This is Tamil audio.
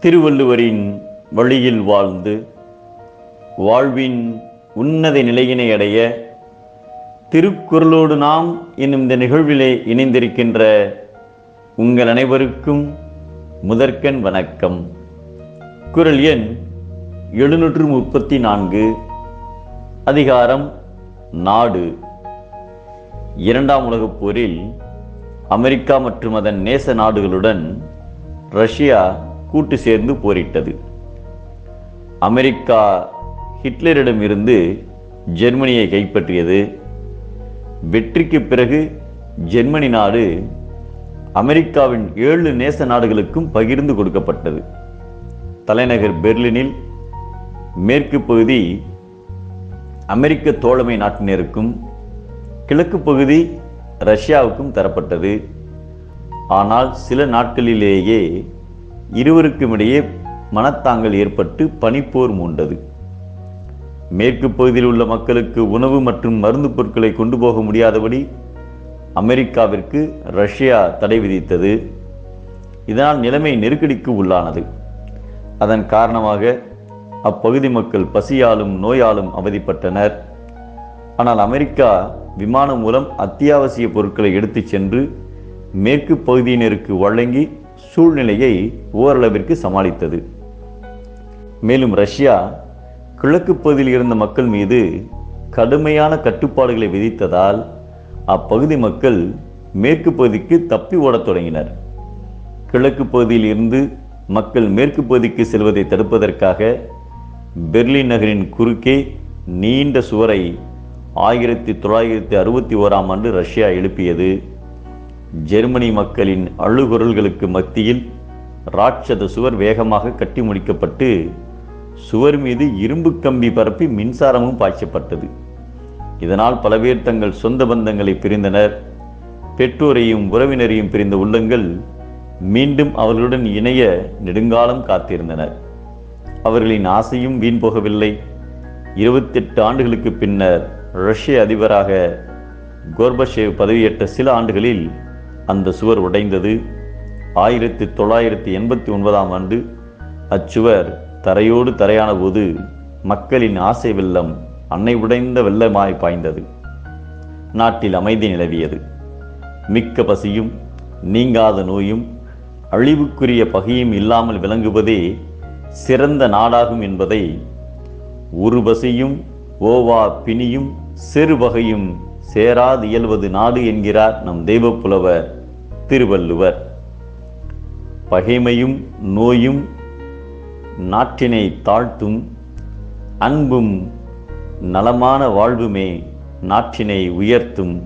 திருவள்ளுவரின் வழியில் வாழ்ந்து வாழ்வின் உன்னத நிலையினை அடைய திருக்குறளோடு நாம் என்னும் இந்த நிகழ்விலே இணைந்திருக்கின்ற உங்கள் அனைவருக்கும் முதற்கண் வணக்கம். குரல் எண் எழுநூற்று முப்பத்தி நான்கு அதிகாரம் நாடு. இரண்டாம் உலகப் போரில் அமெரிக்கா மற்றும் அதன் நேச நாடுகளுடன் ரஷ்யா கூட்டு சேர்ந்து போரிட்டது. அமெரிக்கா ஹிட்லரிடமிருந்து ஜெர்மனியை கைப்பற்றியது. வெற்றிக்கு பிறகு ஜெர்மனி நாடு அமெரிக்காவின் ஏழு நேச நாடுகளுக்கும் பகிர்ந்து கொடுக்கப்பட்டது. தலைநகர் பெர்லினில் மேற்கு பகுதி அமெரிக்க தோழமை நாட்டினருக்கும் கிழக்கு பகுதி ரஷ்யாவுக்கும் தரப்பட்டது. ஆனால் சில நாட்களிலேயே இருவருக்கும் இடையே மனத்தாங்கல் ஏற்பட்டு பனிப்போர் மூண்டது. மேற்கு பகுதியில் உள்ள மக்களுக்கு உணவு மற்றும் மருந்து பொருட்களை கொண்டு போக முடியாதபடி அமெரிக்காவிற்கு ரஷ்யா தடை விதித்தது. இதனால் நிலைமை நெருக்கடிக்கு உள்ளானது. அதன் காரணமாக அப்பகுதி மக்கள் பசியாலும் நோயாலும் அவதிப்பட்டனர். ஆனால் அமெரிக்கா விமானம் மூலம் அத்தியாவசிய பொருட்களை எடுத்துச் சென்று மேற்கு பகுதியினருக்கு வழங்கி சூழ்நிலையை ஓரளவிற்கு சமாளித்தது. மேலும் ரஷ்யா கிழக்கு பகுதியில் இருந்த மக்கள் மீது கடுமையான கட்டுப்பாடுகளை விதித்ததால் அப்பகுதி மக்கள் மேற்கு பகுதிக்கு தப்பி ஓடத் தொடங்கினர். கிழக்கு பகுதியில் இருந்து மக்கள் மேற்கு பகுதிக்கு செல்வதை தடுப்பதற்காக பெர்லின் நகரின் குறுக்கே நீண்ட சுவரை ஆயிரத்தி தொள்ளாயிரத்தி அறுபத்தி ஓராம் ஆண்டு ரஷ்யா எழுப்பியது. ஜெர்மனி மக்களின் அழுகுரல்களுக்கு மத்தியில் ராட்சத சுவர் வேகமாக கட்டி முடிக்கப்பட்டு சுவர் மீது இரும்பு கம்பி பரப்பி மின்சாரமும் பாய்ச்சப்பட்டது. இதனால் பல பேர் தங்கள் சொந்த பந்தங்களை பிரிந்தனர். பெற்றோரையும் உறவினரையும் பிரிந்த உள்ளங்கள் மீண்டும் அவர்களுடன் இணைய நெடுங்காலம் காத்திருந்தனர். அவர்களின் ஆசையும் வீண் போகவில்லை. இருபத்தெட்டு ஆண்டுகளுக்கு பின்னர் ரஷ்ய அதிபராக கோர்பஷேவ் பதவியேற்ற சில ஆண்டுகளில் அந்த சுவர் உடைந்தது. ஆயிரத்தி தொள்ளாயிரத்தி எண்பத்தி ஒன்பதாம் ஆண்டு அச்சுவர் தரையோடு தரையான போது மக்களின் ஆசை வெள்ளம் அன்னை உடைந்த வெள்ளமாய் பாய்ந்தது. நாட்டில் அமைதி நிலவியது. மிக்க பசியும் நீங்காத நோயும் அழிவுக்குரிய பகையும் இல்லாமல் விளங்குவதே சிறந்த நாடாகும் என்பதை ஒரு பசியும் ஓவா பிணியும் சிறுவகையும் சேராது இயல்வது நாடு என்கிறார் நம் தெய்வப்புலவர் திருவள்ளுவர். பகைமையும் நோயும் நாட்டினை தாழ்த்தும் அன்பும் நலமான வாழ்வுமே நாட்டினை உயர்த்தும்.